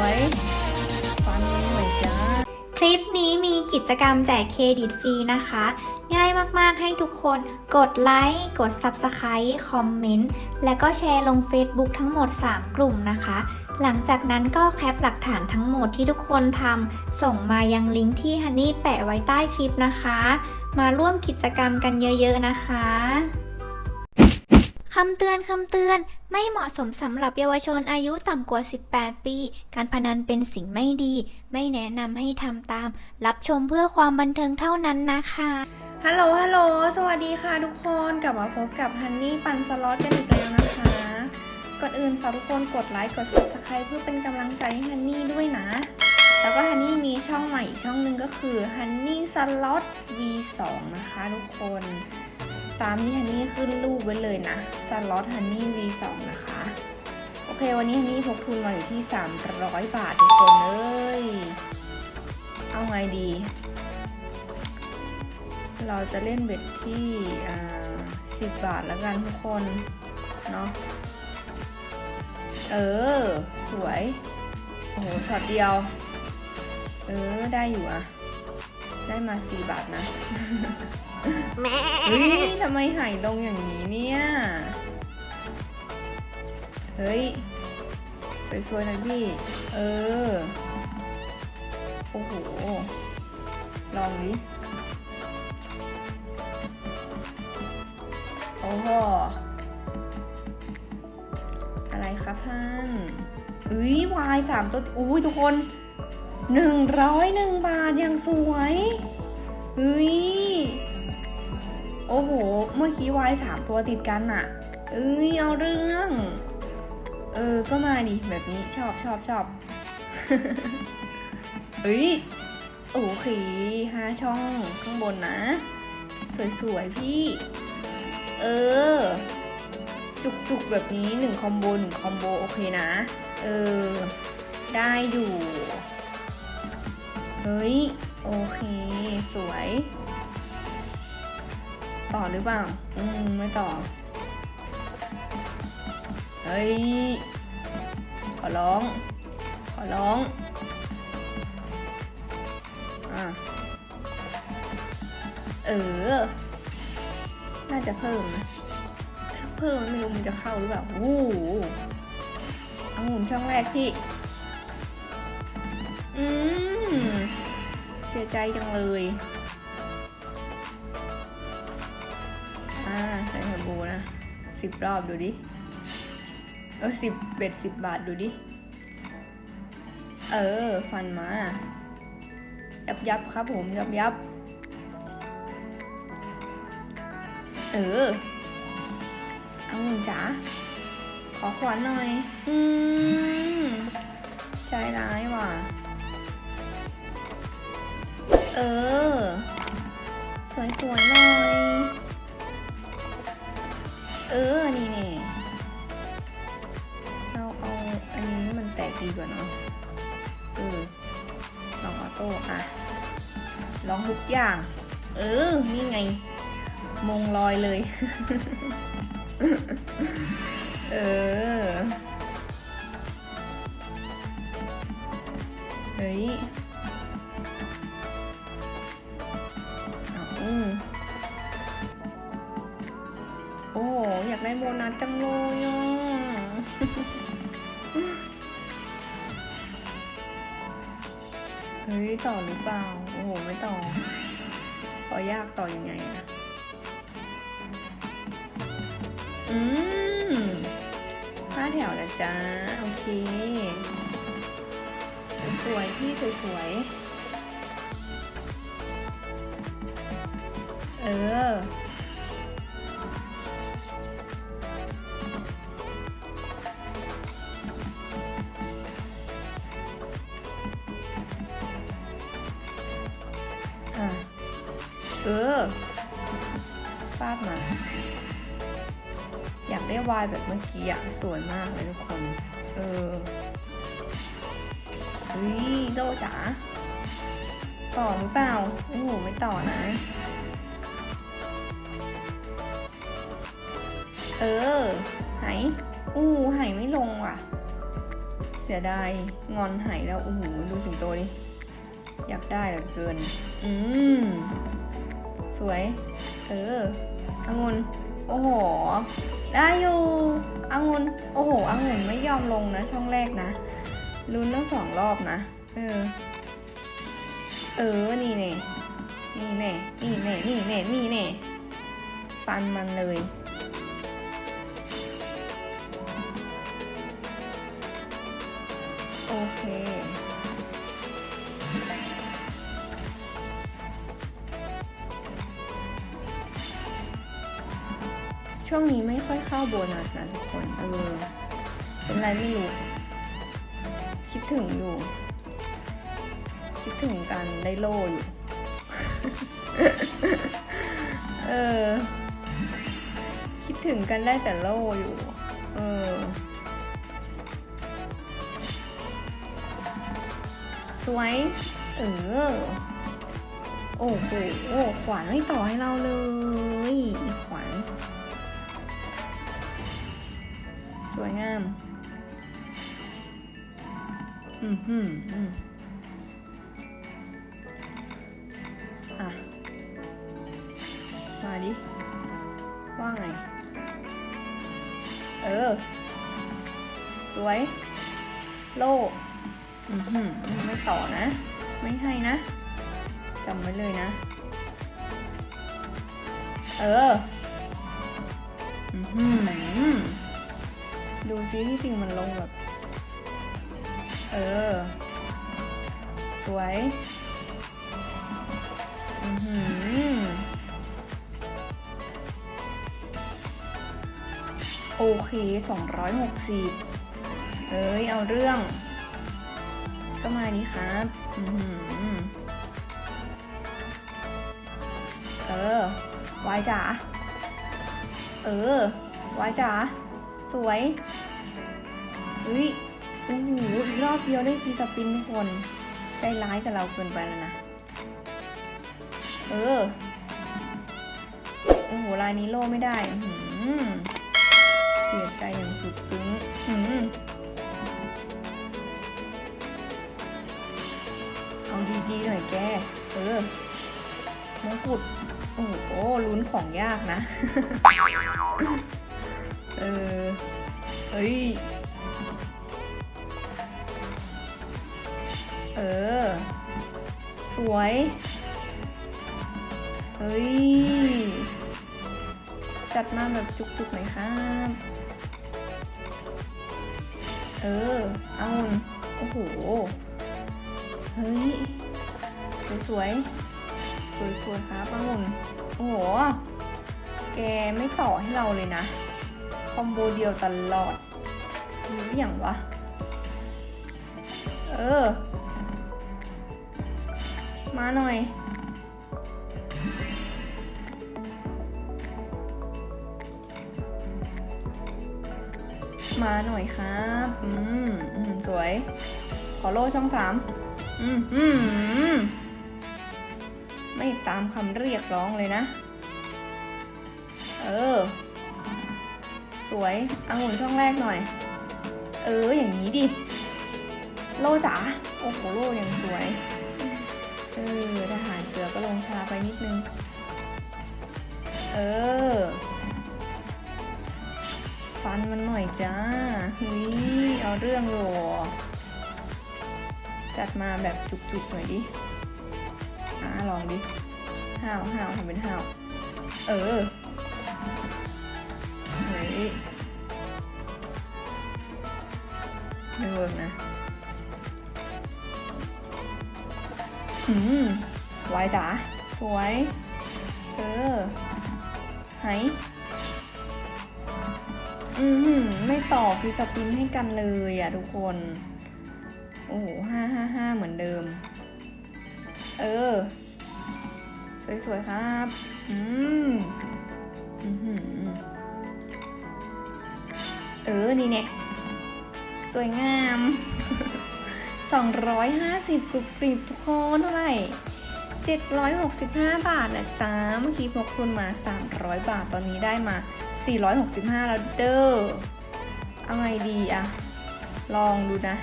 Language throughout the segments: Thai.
วยฟันมันหน่อยจ้า คลิปนี้มีกิจกรรมแจกเครดิตฟรีนะคะ ง่ายมากๆให้ทุกคนกดไลค์กด Subscribe คอมเมนต์ และก็แชร์ลง Facebook ทั้งหมด 3 กลุ่มนะคะ หลังจากนั้นก็แคปหลักฐานทั้งหมดที่ทุกคนทำส่งมายังลิงก์ที่ฮันนี่แปะไว้ใต้คลิปนะคะ มาร่วมกิจกรรมกันเยอะๆนะคะำเตือนคำเตือน ไม่เหมาะสมสำหรับเยาวชนอายุต่ำกว่า 18 ปี การพนันเป็นสิ่งไม่ดี ไม่แนะนำให้ทำตาม รับชมเพื่อความบันเทิงเท่านั้นนะคะ ฮัลโหล ฮัลโหล สวัสดีค่ะทุกคน กลับมาพบกับฮันนี่ปันสล็อตกันอีกแล้วนะคะ ก่อนอื่นฝากทุกคนกดไลค์ กด subscribe เพื่อเป็นกำลังใจให้ฮันนี่ด้วยนะ แล้วก็ฮันนี่มีช่องใหม่อีกช่องหนึ่งก็คือฮันนี่สล็อต V2 นะคะทุกคน ตามที่ฮันนี่ขึ้นรูปไว้เลยนะสล็อตฮันนี่ V2 นะคะ โอเค วันนี้ฮันนี่พกทุนมาอยู่ที่ 300 บาททุกคนเอ้ย เอาไงดี เราจะเล่นเบ็ดที่อ่า10บาทแล้วกันทุกคน เนาะเออ สวย โอ้โหช็อตเดียว เออ ได้อยู่อะ ได้มา4บาทนะเฮ้ยทำไมหายลงอย่างนี้เนี่ย เฮ้ย สวยๆหน่อยพี่ เออ โอ้โห ลองดิ โอ้โห อะไรครับท่านเอ้ยวายสามตัว อุ้ยทุกคน หนึ่งร้อยหนึ่งบาทอย่างสวยเฮ้ยโอ้โห เมื่อกี้วายสามตัวติดกันอะเอ้ยเอาเรื่อง เออ ก็มาดิแบบนี้ชอบชอบชอบเฮ้ยโอเคห้าช่องข้างบนนะ สวยๆพี่ เออ จุกๆแบบนี้หนึ่งคอมโบหนึ่งคอมโบโอเคนะ เออ ได้อยู่ เฮ้ย โอเค สวย ต่อหรือเปล่า อืม ไม่ต่อ เฮ้ย ขอร้อง ขอร้อง อะ เออ น่าจะเพิ่มนะถ้าเพิ่มไม่รู้มันจะเข้าหรือเปล่าโอ้โหอาหมุนช่องแรกพี่ อืม เสียใจจังเลยอ่าใส่เทอร์โบนะสิบรอบดูดิ เออสิบเบ็ดสิบบาทดูดิ เออ ฟันมา ยับยับครับผมยับยับ เออ เอาหนึ่งจ๋าขอขวานหน่อย อืม ใจร้ายว่ะ ออ สวยๆหน่อย เออ นี่เนี่ยเราเอาอันนี้มันแตกดีกว่าเนาะเออลองออโต้อะลองทุกอย่าง เออ นี่ไง มงลอยเลย เออ เฮ้ย ได้โบนัสจังเลยอะเฮ้ย ต่อหรือเปล่า โอ้โห ไม่ต่อขอยากต่อยังไงอะอืมห้าแถวนะจ๊ะ โอเค สวยๆพี่สวยๆ เออ เออ ฟาดมา อยากได้วายแบบเมื่อกี้อะสวยมากเลยทุกคน เออเฮ้ยโดจ๋าต่อหรือเปล่า โอ้โห ไม่ต่อนะ เออ ไหายอู้ไหายไม่ลงว่ะ เสีสียดาย งอนหายแล้ว โอ้โห ดูสิงโตดิ อยากได้เหลือเกิน อืม สวย เออองุนโอ้โห ได้อยู่องุนโอ้โหองุนไม่ยอมลงนะ ช่องแรกนะ ลุ้นทั้งสองรอบนะ เออ เออ นี่เน่นี่เน่นี่เน่นี่เน่นี่เน่ฟันมันเลยโอเค ช่วงนี้ไม่ค่อยเข้าโบนัสนะทุกคน เออ เป็นไรไม่รู้ คิดถึงอยู่ คิดถึงกันได้โล่อยู่ เออ คิดถึงกันได้แต่โล่อยู่ เออ สวย เออ โอ้โหขวานไม่ต่อให้เราเลย ขวาน วยงาม อืมหืมอืมอะ มาดิ ว่าไง เออ สวย โลอืมหืมไม่ต่อนะ ไม่ให้นะจำไว้เลยนะ เออ อืมหืม ดูซิที่จริงมันลงแบบ เออ สวยอือหือโอเค260 เอ้ย เอาเรื่อง ก็มาดีครับอืออเออวายจ๋าเออวายจ๋าสวย อุ้ยโอ้โหอีกรอบเดียวได้ทีสปินทุกคน ใจร้ายกับเราเกินไปแล้วนะ เออ โอ้โหลายนี้โล่ไม่ได้หือเสียใจอย่างสุดซึ้งหือเอาดีๆหน่อยแก เออมงกุฎโอ้โหลุ้นของยากนะ เออ เฮ้ย ออ สวย เฮ้ย จัดมาแบบจุกๆหน่อยครับเออเอางุ่นโอ้โห เฮ้ย สวยๆ สวยๆ ครับองุ่นโอ้โห แกไม่ต่อให้เราเลยนะ คอมโบเดียวตลอดรู้อย่างวะ เออ มาหน่อย มาหน่อยครับ อืมอืมสวย ขอโล่ช่องสามอืมอืมไม่ตามคำเรียกร้องเลยนะ เออ สวยองุ่นช่องแรกหน่อย เออ อย่างนี้ดิ โลจ๋า โอ้โห โลยังสวย เออทหารเสือก็ลงชาไปนิดนึง เออ ฟันมันหน่อยจ้าเฮ้ยเอาเรื่องอยู่จัดมาแบบจุกๆหน่อยดิอ่าลองดิห้าวห้าวทำเป็นห้าวเออเฮ้ยไม่เวิร์กนะ อืมไวจ๋าสวย เออไหอือหือไม่ต่อฟรีสปินให้กันเลยอะทุกคน โอ้โหห้าห้าห้าเหมือนเดิม เออ สวย ๆ ครับ อืมอือหือเออ นี่เนี่ย สวยงาม 250กรุบกริบทุกคนเท่าไหร่765 บาทนะจ๊ะเมื่อกี้พกทุนมา 300 บาทตอนนี้ได้มา 465 แล้วเด้อเอาไงดีอะลองดูนะ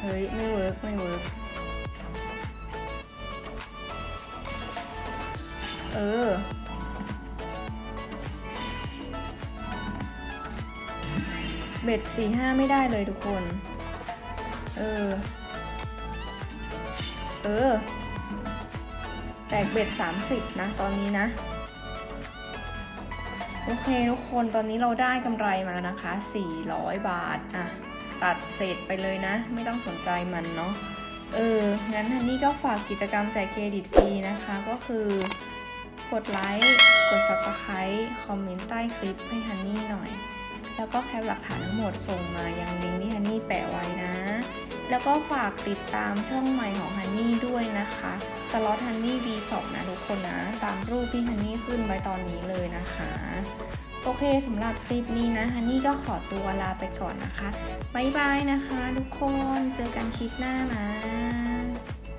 เฮ้ย ไม่เวิร์กไม่เวิร์กเออ เบ็ดสี่ห้าไม่ได้เลยทุกคน เออ เออ แตกเบ็ดสามสิบนะ ตอนนี้นะ โอเคทุกคนตอนนี้เราได้กำไรมาแล้วนะคะ 400 บาท อะ ตัดเศษไปเลยนะ ไม่ต้องสนใจมันเนาะ เออ งั้นฮันนี่ก็ฝากกิจกรรมแจกเครดิตฟรีนะคะ ก็คือกดไลค์ กด subscribe คอมเมนต์ใต้คลิปให้ฮันนี่หน่อย แล้วก็แคปหลักฐานทั้งหมดส่งมายังลิงก์ที่ฮันนี่แปะไว้นะ แล้วก็ฝากติดตามช่องใหม่ของฮันนี่ด้วยนะคะสล็อตฮันนี่ V2 นะทุกคนนะ ตามรูปที่ฮันนี่ขึ้นไว้ตอนนี้เลยนะคะ โอเคสำหรับคลิปนี้นะฮันนี่ก็ขอตัวลาไปก่อนนะคะบ๊ายบายนะคะ ทุกคนเจอกันคลิปหน้านะ